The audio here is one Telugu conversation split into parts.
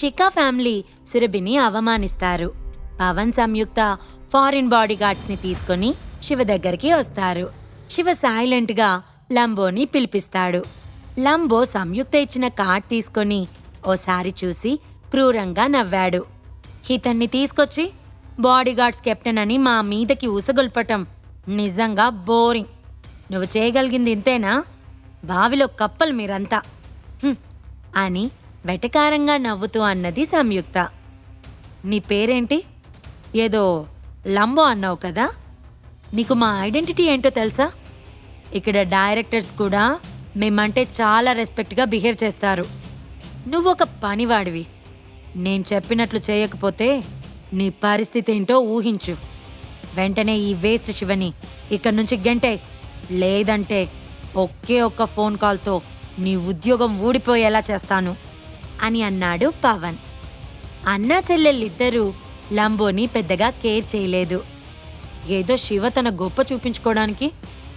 షికా ఫ్యామిలీ సురభిని అవమానిస్తారు. పవన్ సంయుక్త ఫారిన్ బాడీగార్డ్స్ని ని తీసుకొని శివ దగ్గరికి వస్తారు. శివ సైలెంట్గా లంబోని పిలిపిస్తాడు. లంబో సంయుక్త ఇచ్చిన కార్డ్ తీసుకొని ఓసారి చూసి క్రూరంగా నవ్వాడు. ఇతన్ని తీసుకొచ్చి బాడీగార్డ్స్ కెప్టెన్ అని మా మీదకి ఊసగొల్పటం నిజంగా బోరింగ్. నువ్వు చేయగలిగింది ఇంతేనా? బావిలో కప్పలు మీరంతా. అని వెటకారంగా నవ్వుతూ అన్నది సంయుక్త. నీ పేరేంటి? ఏదో లంబో అన్నావు కదా? నీకు మా ఐడెంటిటీ ఏంటో తెలుసా? ఇక్కడ డైరెక్టర్స్ కూడా మేమంటే చాలా రెస్పెక్ట్గా బిహేవ్ చేస్తారు. నువ్వు ఒక పనివాడివి. నేను చెప్పినట్లు చేయకపోతే నీ పరిస్థితి ఏంటో ఊహించు. వెంటనే ఈ వేస్ట్ శివని ఇక్కడి నుంచి గంటే. లేదంటే ఒకే ఒక్క ఫోన్ కాల్తో నీ ఉద్యోగం ఊడిపోయేలా చేస్తాను. అని అన్నాడు పవన్. అన్నా చెల్లెళ్ళిద్దరూ లంబోని పెద్దగా కేర్ చేయలేదు. ఏదో శివ తన గొప్ప చూపించుకోవడానికి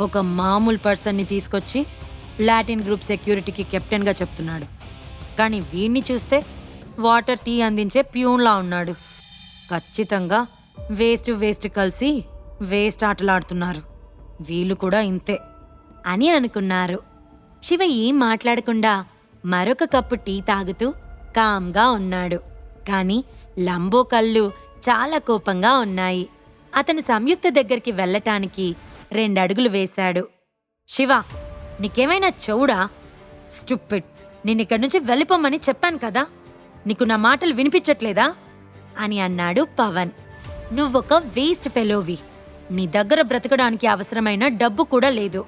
ఒక మామూలు పర్సన్ని తీసుకొచ్చి లాటిన్ గ్రూప్ సెక్యూరిటీకి కెప్టెన్గా చెప్తున్నాడు. కానీ వీణ్ణి చూస్తే వాటర్ టీ అందించే ప్యూన్లా ఉన్నాడు. ఖచ్చితంగా వేస్ట్ వేస్ట్ కలిసి వేస్ట్ ఆటలాడుతున్నారు. వీళ్ళు కూడా ఇంతే అని అనుకున్నారు. శివ ఏం మాట్లాడకుండా మరొక కప్పు టీ తాగుతూ కామ్గా ఉన్నాడు. కాని లంబో కళ్ళు చాలా కోపంగా ఉన్నాయి. అతను సంయుక్త దగ్గరికి వెళ్ళటానికి రెండడుగులు వేశాడు. శివ నీకేమైనా చెవుడా? స్టూపిడ్ ఇక్కడి నుంచి వెళ్ళిపోమని చెప్పాను కదా. నీకు నా మాటలు వినిపించట్లేదా? అని అన్నాడు పవన్. నువ్వొక వేస్ట్ ఫెలోవి. నీ దగ్గర బ్రతకడానికి అవసరమైన డబ్బు కూడా లేదు.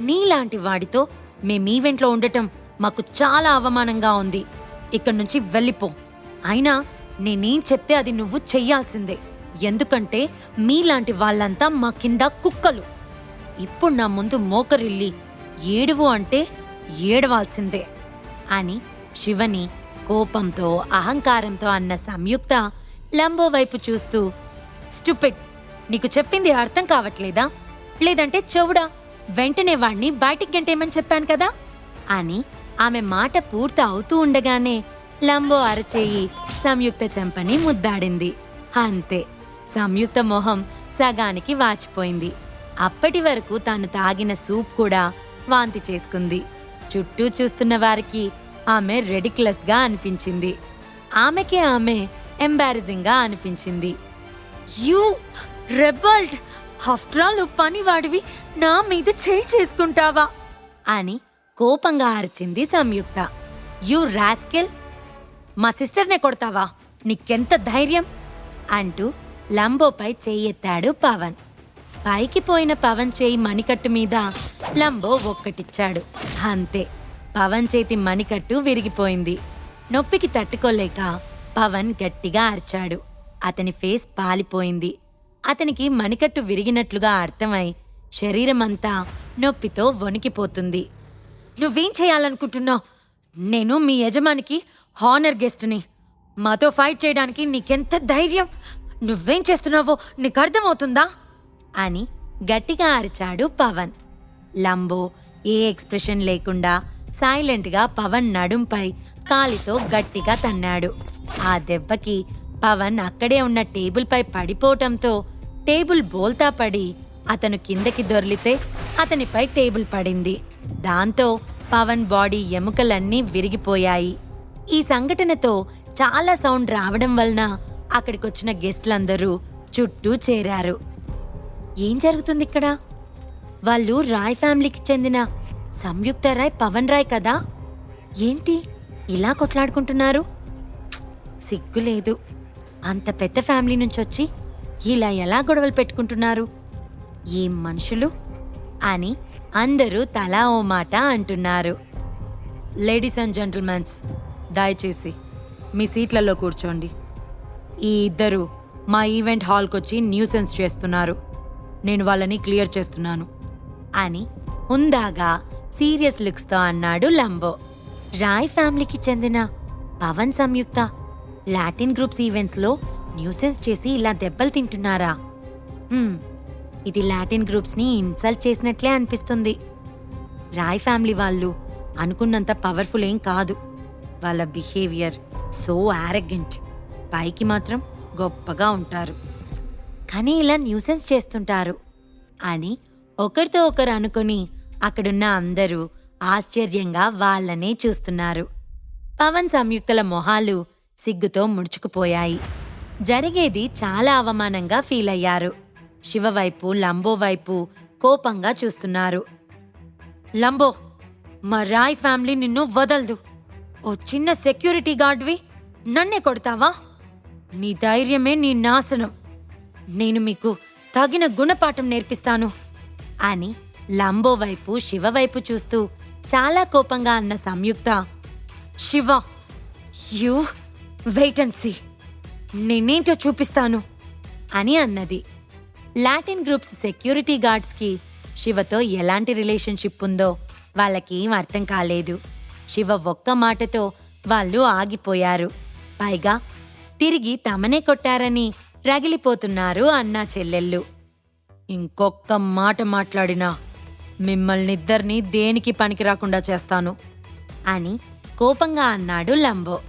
నీలాంటి వాడితో మేం ఈవెంట్లో ఉండటం మాకు చాలా అవమానంగా ఉంది. ఇక్కడి నుంచి వెళ్ళిపో. అయినా నేనేం చెప్తే అది నువ్వు చెయ్యాల్సిందే. ఎందుకంటే మీలాంటి వాళ్ళంతా మా కింద కుక్కలు. ఇప్పుడు నా ముందు మోకరిల్లి ఏడువు అంటే ఏడవాల్సిందే అని శివని కోపంతో అహంకారంతో అన్న సంయుక్త లంబో వైపు చూస్తూ స్టూపిడ్ నీకు చెప్పింది అర్థం కావట్లేదా? లేదంటే చెవుడా? వెంటనే వాణ్ణి బయటికి గంటేమని చెప్పాను కదా? అని ఆమె మాట పూర్తి అవుతూ ఉండగానే లంబో అరచేయి సంయుక్త చెంపని ముద్దాడింది. అంతే సంయుక్త మొహం సగానికి వాచిపోయింది. అప్పటి వరకు తాను తాగిన సూప్ కూడా వాంతి చేసుకుంది. చుట్టూ చూస్తున్న వారికి ఆమె రెడిక్లస్గా అనిపించింది. ఆమెకే ఆమె ఎంబారసింగ్గా అనిపించింది. యూ రెబల్డ్ ఆఫ్టర్ ఆల్ పనివాడివి నా మీద చేయి చేసుకుంటావా? అని కోపంగా అరిచింది సంయుక్త. యూ రాస్కెల్ మా సిస్టర్నే కొడతావా? నీకెంత ధైర్యం? అంటూ లంబోపై చెయ్యెత్తాడు పవన్. పైకి పోయిన పవన్ చేయి మణికట్టు మీద లంబో ఒక్కటిచ్చాడు. అంతే పవన్ చేతి మణికట్టు విరిగిపోయింది. నొప్పికి తట్టుకోలేక పవన్ గట్టిగా అరిచాడు. అతని ఫేస్ పాలిపోయింది. అతనికి మణికట్టు విరిగినట్లుగా అర్థమై శరీరమంతా నొప్పితో వణికిపోతుంది. నువ్వేం చేయాలనుకుంటున్నావు? నేను మీ యజమానికి హానర్ గెస్ట్ని మాతో ఫైట్ చేయడానికి నీకెంత ధైర్యం? నువ్వేం చేస్తున్నావో నీకు అర్థమవుతుందా? అని గట్టిగా అరిచాడు పవన్. లంబో ఏ ఎక్స్ప్రెషన్ లేకుండా సైలెంట్గా పవన్ నడుంపై కాలితో గట్టిగా తన్నాడు. ఆ దెబ్బకి పవన్ అక్కడే ఉన్న టేబుల్పై పడిపోవటంతో టేబుల్ బోల్తా పడి అతను కిందకి దొర్లితే అతనిపై టేబుల్ పడింది. దాంతో పవన్ బాడీ ఎముకలన్నీ విరిగిపోయాయి. ఈ సంఘటనతో చాలా సౌండ్ రావడం వలన అక్కడికొచ్చిన గెస్ట్లందరూ చుట్టూ చేరారు. ఏం జరుగుతుంది ఇక్కడ వాళ్ళు రాయ్ ఫ్యామిలీకి చెందిన సంయుక్త రాయ్ పవన్ రాయ్ కదా? ఏంటి ఇలా కొట్లాడుకుంటున్నారు? సిగ్గులేదు. అంత పెద్ద ఫ్యామిలీ నుంచి వచ్చి ఇలా ఎలా గొడవలు పెట్టుకుంటున్నారు? ఏం మనుషులు? అని అందరూ తలా ఓ మాట అంటున్నారు. లేడీస్ అండ్ జెంటిల్మెన్స్ దయచేసి మీ సీట్లలో కూర్చోండి. ఈ ఇద్దరు మా ఈవెంట్ హాల్కొచ్చి న్యూసెన్స్ చేస్తున్నారు. నేను వాళ్ళని క్లియర్ చేస్తున్నాను. అని ఉందాగా సీరియస్ లుక్స్తో అన్నాడు లంబో. రాయ్ ఫ్యామిలీకి చెందిన పవన్ సంయుక్త లాటిన్ గ్రూప్స్ ఈవెంట్స్లో న్యూసెన్స్ చేసి ఇలా దెబ్బలు తింటున్నారా? ఇది లాటిన్ గ్రూప్స్ని ఇన్సల్ట్ చేసినట్లే అనిపిస్తుంది. రాయ్ ఫ్యామిలీ వాళ్ళు అనుకున్నంత పవర్ఫుల్ ఏం కాదు. వాళ్ళ బిహేవియర్ సో యారగెంట్ పైకి మాత్రం గొప్పగా ఉంటారు. కానీ ఇలా న్యూసెన్స్ చేస్తుంటారు. అని ఒకరితో ఒకరు అనుకుని అక్కడున్న అందరూ ఆశ్చర్యంగా వాళ్ళనే చూస్తున్నారు. పవన్ సంయుక్తల మొహాలు సిగ్గుతో ముడుచుకుపోయాయి. జరిగేది చాలా అవమానంగా ఫీల్ అయ్యారు. శివవైపు లంబోవైపు కోపంగా చూస్తున్నారు. లంబో మా రాయ్ ఫ్యామిలీ నిన్ను వదలదు. ఓ చిన్న సెక్యూరిటీ గార్డ్వి నన్నే కొడతావా? నీ ధైర్యమే నీ నాశనం. నేను మీకు తగిన గుణపాఠం నేర్పిస్తాను. అని లంబో వైపు శివ వైపు చూస్తూ చాలా కోపంగా అన్న Samyuktha Shiva you wait and see నేనేంటో చూపిస్తాను అని అన్నది. లాటిన్ గ్రూప్స్ సెక్యూరిటీ గార్డ్స్కి శివతో ఎలాంటి రిలేషన్షిప్ ఉందో వాళ్ళకేం అర్థం కాలేదు. శివ ఒక్క మాటతో వాళ్ళు ఆగిపోయారు. పైగా తిరిగి తమనే కొట్టారని రగిలిపోతున్నారు అన్నా చెల్లెళ్ళు. ఇంకొక్క మాట మాట్లాడినా మిమ్మల్నిద్దరినీ దేనికి పనికి రాకుండా చేస్తాను? అని కోపంగా అన్నాడు లంబో.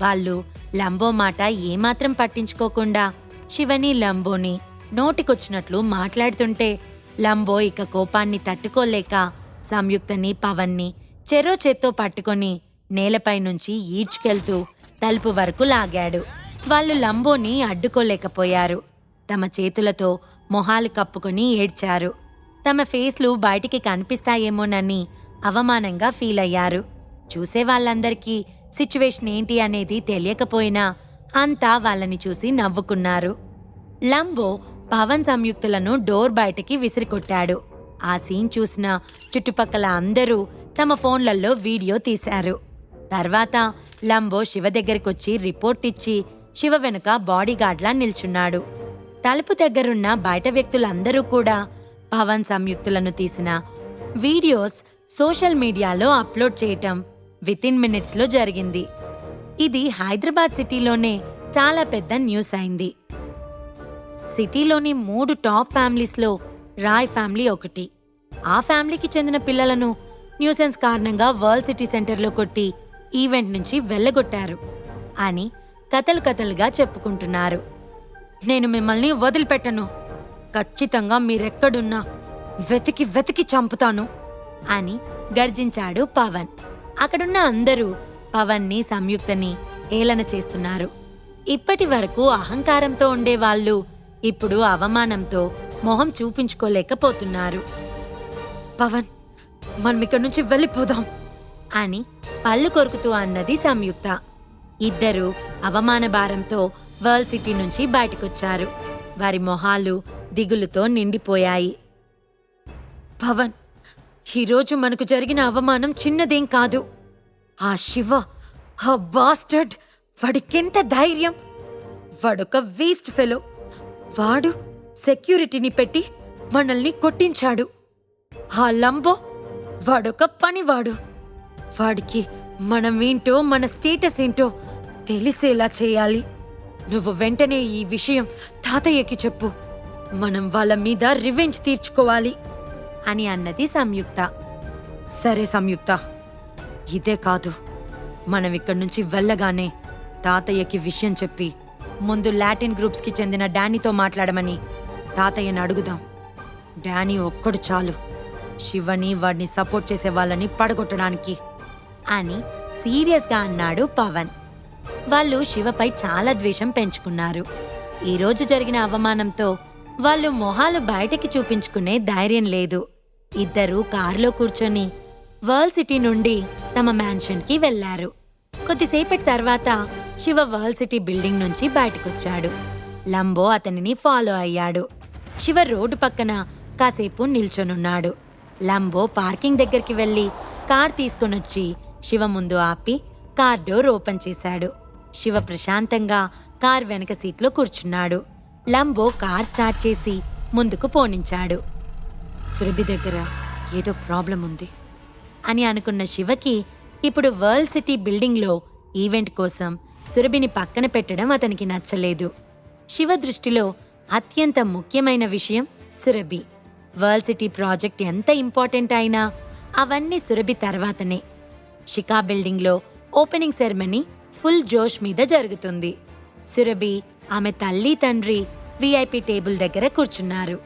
వాళ్ళు లంబో మాట ఏమాత్రం పట్టించుకోకుండా శివని లంబోని నోటికొచ్చినట్లు మాట్లాడుతుంటే లంబో ఇక కోపాన్ని తట్టుకోలేక సంయుక్తని పవన్ని చెరో చేత్తో పట్టుకొని నేలపై నుంచి ఈడ్చుకెళ్తూ తలుపు వరకు లాగాడు. వాళ్ళు లంబోని అడ్డుకోలేకపోయారు. తమ చేతులతో మొహాలు కప్పుకొని ఏడ్చారు. తమ ఫేస్లు బయటికి కనిపిస్తాయేమోనని అవమానంగా ఫీల్ అయ్యారు చూసే వాళ్ళందరికీ సిచ్యువేషన్ ఏంటి అనేది తెలియకపోయినా అంతా వాళ్ళని చూసి నవ్వుకున్నారు. లంబో పవన్ సంయుక్తులను డోర్ బయటికి విసిరికొట్టాడు. ఆ సీన్ చూసిన చుట్టుపక్కల అందరూ తమ ఫోన్లలో వీడియో తీశారు. తర్వాత లంబో శివ దగ్గరికొచ్చి రిపోర్ట్ ఇచ్చి శివ వెనుక బాడీగార్డ్లా నిల్చున్నాడు. తలుపు దగ్గరున్న బయట వ్యక్తులందరూ కూడా పవన్ సంయుక్తులను తీసిన వీడియోస్ సోషల్ మీడియాలో అప్లోడ్ చేయటం వితిన్ మినిట్స్లో జరిగింది. ఇది హైదరాబాద్ సిటీలోనే చాలా పెద్ద న్యూస్ అయింది. సిటీలోని మూడు టాప్ ఫ్యామిలీస్లో రాయ్ ఫ్యామిలీ ఒకటి. ఆ ఫ్యామిలీకి చెందిన పిల్లలను న్యూసెన్స్ కారణంగా వరల్డ్ సిటీ సెంటర్లో కొట్టి ఈవెంట్ నుంచి వెళ్ళగొట్టారు అని కథలు కథలుగా చెప్పుకుంటున్నారు. నేను మిమ్మల్ని వదిలిపెట్టను. ఖచ్చితంగా మీరెక్కడున్నా వెతికి వెతికి చంపుతాను అని గర్జించాడు పవన్. అక్కడున్న అందరూ పవన్ని సంయుక్తని ఏలన చేస్తున్నారు. ఇప్పటి వరకు అహంకారంతో ఉండేవాళ్ళు ఇప్పుడు అవమానంతో మొహం చూపించుకోలేకపోతున్నారు. పవన్ మనం ఇక్కడి నుంచి వెళ్ళిపోదాం అని పళ్ళు కొరుకుతూ అన్నది సంయుక్త. ఇద్దరు అవమాన భారంతో వరల్డ్ సిటీ నుంచి బయటకొచ్చారు. వారి మొహాలు దిగులుతో నిండిపోయాయి. పవన్ ఈరోజు మనకు జరిగిన అవమానం చిన్నదేం కాదు. ఆ శివ ఆ బాస్టర్డ్ వాడికెంత ధైర్యం. వాడొక వేస్ట్ ఫెలో. వాడు సెక్యూరిటీని పెట్టి మనల్ని కొట్టించాడు. ఆ లంబో వాడొక పనివాడు. వాడికి మనం ఏంటో మన స్టేటస్ ఏంటో తెలిసేలా చేయాలి. నువ్వు వెంటనే ఈ విషయం తాతయ్యకి చెప్పు. మనం వాళ్ళ మీద రివెంజ్ తీర్చుకోవాలి అని అన్నది సంయుక్త. సరే సంయుక్త. ఇదే కాదు. మనం ఇక్కడి నుంచి వెళ్ళగానే తాతయ్యకి విషయం చెప్పి ముందు లాటిన్ గ్రూప్స్కి చెందిన డానీతో మాట్లాడమని తాతయ్యని అడుగుదాం. డానీ ఒక్కడు చాలు. శివని వాడిని సపోర్ట్ చేసే వాళ్ళని పడగొట్టడానికి అని సీరియస్గా అన్నాడు పవన్. వాళ్ళు శివపై చాలా ద్వేషం పెంచుకున్నారు. ఈరోజు జరిగిన అవమానంతో వాళ్ళు మొహాలు బయటకి చూపించుకునే ధైర్యం లేదు. ఇద్దరూ కారులో కూర్చొని వరల్డ్ సిటీ నుండి తమ మ్యాన్షన్కి వెళ్ళారు కొద్దిసేపటి తర్వాత శివ వరల్డ్ సిటీ బిల్డింగ్ నుంచి బయటకొచ్చాడు. లంబో అతనిని ఫాలో అయ్యాడు. శివ రోడ్డు పక్కన కాసేపు నిల్చొనున్నాడు. లంబో పార్కింగ్ దగ్గరికి వెళ్ళి కార్ తీసుకొనొచ్చి శివ ముందు ఆపి కార్ డోర్ ఓపెన్ చేశాడు. శివ ప్రశాంతంగా కార్ వెనక సీట్లో కూర్చున్నాడు. లంబో కార్ స్టార్ట్ చేసి ముందుకు పోనించాడు. సురభి దగ్గర ఏదో ప్రాబ్లం ఉంది అని అనుకున్న శివకి ఇప్పుడు వరల్డ్ సిటీ బిల్డింగ్లో ఈవెంట్ కోసం సురభిని పక్కన పెట్టడం అతనికి నచ్చలేదు. శివ దృష్టిలో అత్యంత ముఖ్యమైన విషయం సురభి. వరల్డ్ సిటీ ప్రాజెక్ట్ ఎంత ఇంపార్టెంట్ అయినా అవన్నీ సురభి తర్వాతనే. షికా బిల్డింగ్లో ఓపెనింగ్ సెరమనీ ఫుల్ జోష్ మీద జరుగుతుంది. సురభి ఆమె తల్లి తండ్రి విఐపి టేబుల్ దగ్గర కూర్చున్నారు.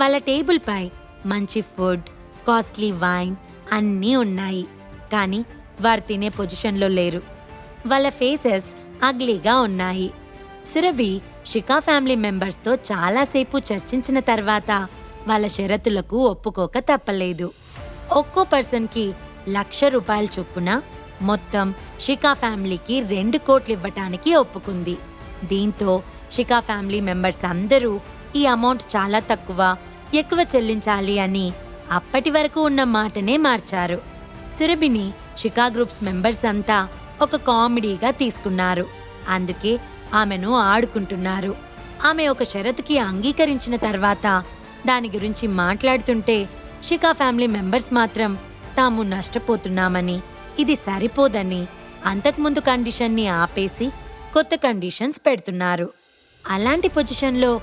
వాళ్ళ టేబుల్పై మంచి ఫుడ్ కాస్ట్లీ వైన్ అన్నీ ఉన్నాయి. కానీ వారు తినే పొజిషన్లో లేరు. వాళ్ళ ఫేసెస్ అగ్లీగా ఉన్నాయి. సురభి షికా ఫ్యామిలీ మెంబర్స్తో చాలాసేపు చర్చించిన తర్వాత వాళ్ళ షరతులకు ఒప్పుకోక తప్పలేదు. ఒక్కో పర్సన్కి లక్ష రూపాయల చొప్పున మొత్తం షికా ఫ్యామిలీకి రెండు కోట్లు ఇవ్వటానికి ఒప్పుకుంది. దీంతో షికా ఫ్యామిలీ మెంబర్స్ అందరూ ఈ అమౌంట్ చాలా తక్కువ ఎక్కువ చెల్లించాలి అని అప్పటి వరకు ఉన్న మాటనే మార్చారు. సురభిని షికా గ్రూప్స్ మెంబర్స్ అంతా ఒక కామెడీగా తీసుకున్నారు. అందుకే ఆమెను ఆడుకుంటున్నారు. ఆమె ఒక షరతుకి అంగీకరించిన తర్వాత దాని గురించి మాట్లాడుతుంటే షికా ఫ్యామిలీ మెంబర్స్ మాత్రం తాము నష్టపోతున్నామని ఇది సరిపోదని అంతకుముందు కండిషన్ని ఆపేసి కొత్త కండిషన్స్ పెడుతున్నారు. అలాంటి పొజిషన్లో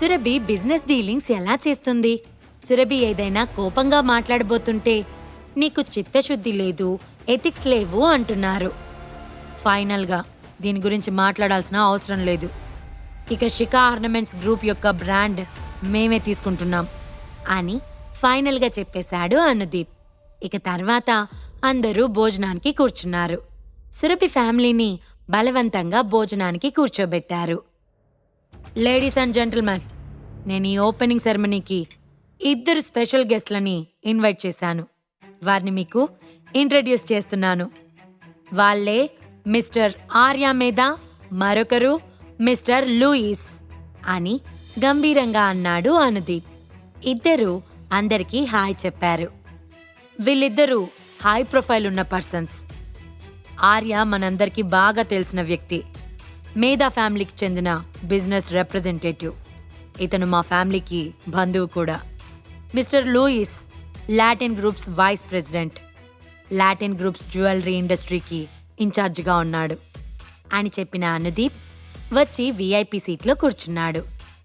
సురభి బిజినెస్ డీలింగ్స్ ఎలా చేస్తుంది? సురభి ఏదైనా కోపంగా మాట్లాడబోతుంటే నీకు చిత్తశుద్ధి లేదు ఎథిక్స్ లేవు అంటున్నారు. ఫైనల్గా దీని గురించి మాట్లాడాల్సిన అవసరం లేదు. ఇక షికా ఆర్నమెంట్స్ గ్రూప్ యొక్క బ్రాండ్ మేమే తీసుకుంటున్నాం అని ఫైనల్గా చెప్పేశాడు అనుదీప్. ఇక తర్వాత అందరూ భోజనానికి కూర్చున్నారు. సురభి ఫ్యామిలీని బలవంతంగా భోజనానికి కూర్చోబెట్టారు. లేడీస్ అండ్ జెంటిల్మెన్ నేను ఈ ఓపెనింగ్ సెరమనీకి ఇద్దరు స్పెషల్ గెస్ట్లని ఇన్వైట్ చేశాను. వారిని మీకు ఇంట్రడ్యూస్ చేస్తున్నాను. వాళ్ళే మిస్టర్ ఆర్య మేధా మరొకరు మిస్టర్ లూయిస్ అని గంభీరంగా అన్నాడు అనుదీప్. ఇద్దరూ అందరికీ హాయ్ చెప్పారు. వీళ్ళిద్దరూ హై ప్రొఫైల్ ఉన్న పర్సన్స్. ఆర్య మనందరికీ బాగా తెలిసిన వ్యక్తి. మేధా ఫ్యామిలీకి చెందిన బిజినెస్ రిప్రజెంటేటివ్. ఇతను మా ఫ్యామిలీకి బంధువు కూడా. Mister Louis Latin groups vice president. Latin groups jewellery ఇండస్ట్రీకి ఇన్ఛార్జిగా ఉన్నాడు. అని చెప్పిన అనుదీప్ వచ్చి విఐపి సీట్లో కూర్చున్నాడు.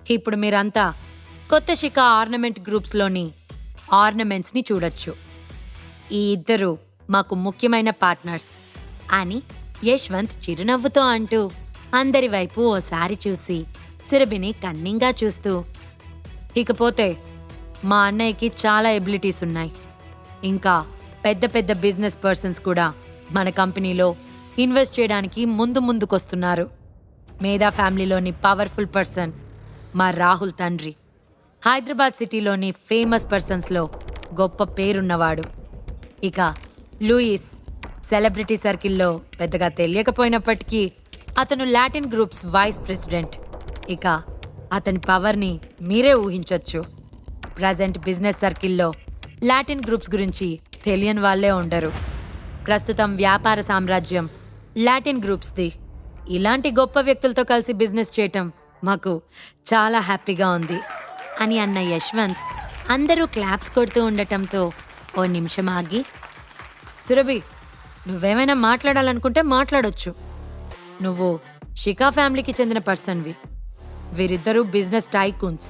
ఇప్పుడు మీరంతా కొత్త శిఖ ఆర్నమెంట్ గ్రూప్స్లోని ఆర్నమెంట్స్ని చూడొచ్చు. ఈ ఇద్దరు మాకు ముఖ్యమైన పార్ట్నర్స్ అని యశ్వంత్ చిరునవ్వుతో అంటూ అందరి వైపు ఓసారి చూసి సురభిని కన్నింగా చూస్తూ ఇకపోతే మా అన్నయ్యకి చాలా ఎబిలిటీస్ ఉన్నాయి. ఇంకా పెద్ద పెద్ద బిజినెస్ పర్సన్స్ కూడా మన కంపెనీలో ఇన్వెస్ట్ చేయడానికి ముందు ముందుకొస్తున్నారు. మేధా ఫ్యామిలీలోని పవర్ఫుల్ పర్సన్ మా రాహుల్ తండ్రి. హైదరాబాద్ సిటీలోని ఫేమస్ పర్సన్స్లో గొప్ప పేరున్నవాడు. ఇక లూయిస్ సెలబ్రిటీ సర్కిల్లో పెద్దగా తెలియకపోయినప్పటికీ అతను లాటిన్ గ్రూప్స్ వైస్ ప్రెసిడెంట్. ఇక అతని పవర్ని మీరే ఊహించవచ్చు ప్రజెంట్ బిజినెస్ సర్కిల్లో లాటిన్ గ్రూప్స్ గురించి తెలియని వాళ్ళే ఉండరు. ప్రస్తుతం వ్యాపార సామ్రాజ్యం లాటిన్ గ్రూప్స్ది ఇలాంటి గొప్ప వ్యక్తులతో కలిసి బిజినెస్ చేయటం మాకు చాలా హ్యాపీగా ఉంది. అని అన్న యశ్వంత్ అందరూ క్లాప్స్ కొడుతూ ఉండటంతో ఓ నిమిషం ఆగి సురభి నువ్వేమైనా మాట్లాడాలనుకుంటే మాట్లాడొచ్చు. నువ్వు షికా ఫ్యామిలీకి చెందిన పర్సన్వి. వీరిద్దరూ బిజినెస్ టైకూన్స్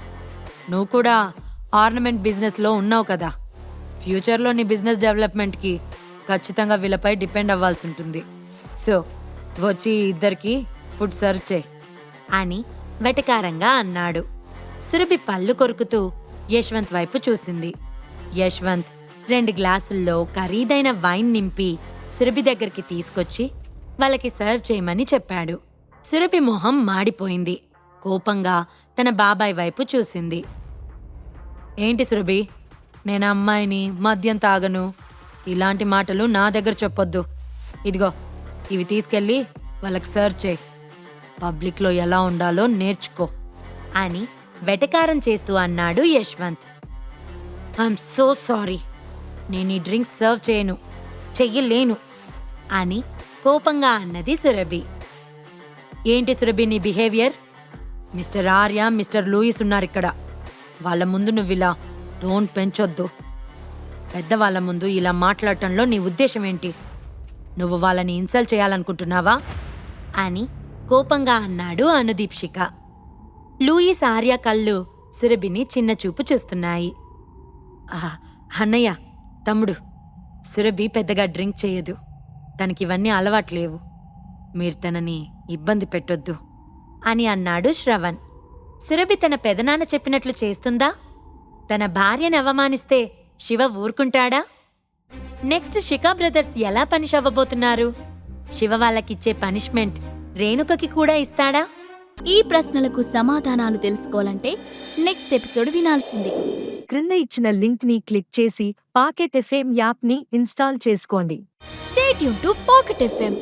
నువ్వు కూడా ఆర్నమెంట్ బిజినెస్లో ఉన్నావు కదా. ఫ్యూచర్లో నీ బిజినెస్ డెవలప్మెంట్కి ఖచ్చితంగా వీళ్ళపై డిపెండ్ అవ్వాల్సి ఉంటుంది. సో వచ్చి ఇద్దరికి ఫుడ్ సర్వ్ చేయి. అని వెటకారంగా అన్నాడు. సురభి పళ్ళు కొరుకుతూ యశ్వంత్ వైపు చూసింది. యశ్వంత్ రెండు గ్లాసుల్లో ఖరీదైన వైన్ నింపి సురభి దగ్గరికి తీసుకొచ్చి వాళ్ళకి సర్వ్ చేయమని చెప్పాడు. సురభి మొహం మాడిపోయింది. కోపంగా తన బాబాయ్ వైపు చూసింది. ఏంటి సురభి? నేను అమ్మాయిని మద్యం తాగను? ఇలాంటి మాటలు నా దగ్గర చెప్పొద్దు. ఇదిగో ఇవి తీసుకెళ్ళి వాళ్ళకి సర్వ్ చేయి. పబ్లిక్లో ఎలా ఉండాలో నేర్చుకో అని వెటకారం చేస్తూ అన్నాడు యశ్వంత్. I'm so sorry. నేను ఈ డ్రింక్స్ సర్వ్ చేయను. చెయ్యలేను. అని కోపంగా అన్నది సురభి. ఏంటి సురభి నీ behaviour? Mister Arya mister Louis ఉన్నారు ఇక్కడ. వాళ్ళ ముందు నువ్వు ఇలా టోన్ పెంచొద్దు. పెద్దవాళ్ళ ముందు ఇలా మాట్లాడటంలో నీ ఉద్దేశం ఏంటి? నువ్వు వాళ్ళని ఇన్సల్ట్ చేయాలనుకుంటున్నావా? అని కోపంగా అన్నాడు అనుదీప్షిక. లూయిస్ ఆర్య కళ్ళు సురభిని చిన్న చూపు చూస్తున్నాయి. అన్నయ్య తమ్ముడు సురభి పెద్దగా డ్రింక్ చేయదు. తనకివన్నీ అలవాట్లేవు మీరు తనని ఇబ్బంది పెట్టొద్దు అని అన్నాడు శ్రవణ్. సురభి తన పెదనాన్న చెప్పినట్లు చేస్తుందా? తన భార్యను అవమానిస్తే శివ ఊరుకుంటాడా? నెక్స్ట్ శిఖా బ్రదర్స్ ఎలా పనిష్ అవ్వబోతున్నారు? శివ వాళ్ళకిచ్చే పనిష్మెంట్ రేణుకకి కూడా ఇస్తాడా? ఈ ప్రశ్నలకు సమాధానాలు తెలుసుకోవాలంటే నెక్స్ట్ ఎపిసోడ్ వినాల్సిందే. క్రింద ఇచ్చిన లింక్ని క్లిక్ చేసి పాకెట్ ఎఫ్ఎం యాప్ని ఇన్స్టాల్ చేసుకోండి. స్టేట్ యూన్ టు పాకెట్ ఎఫ్ఎం.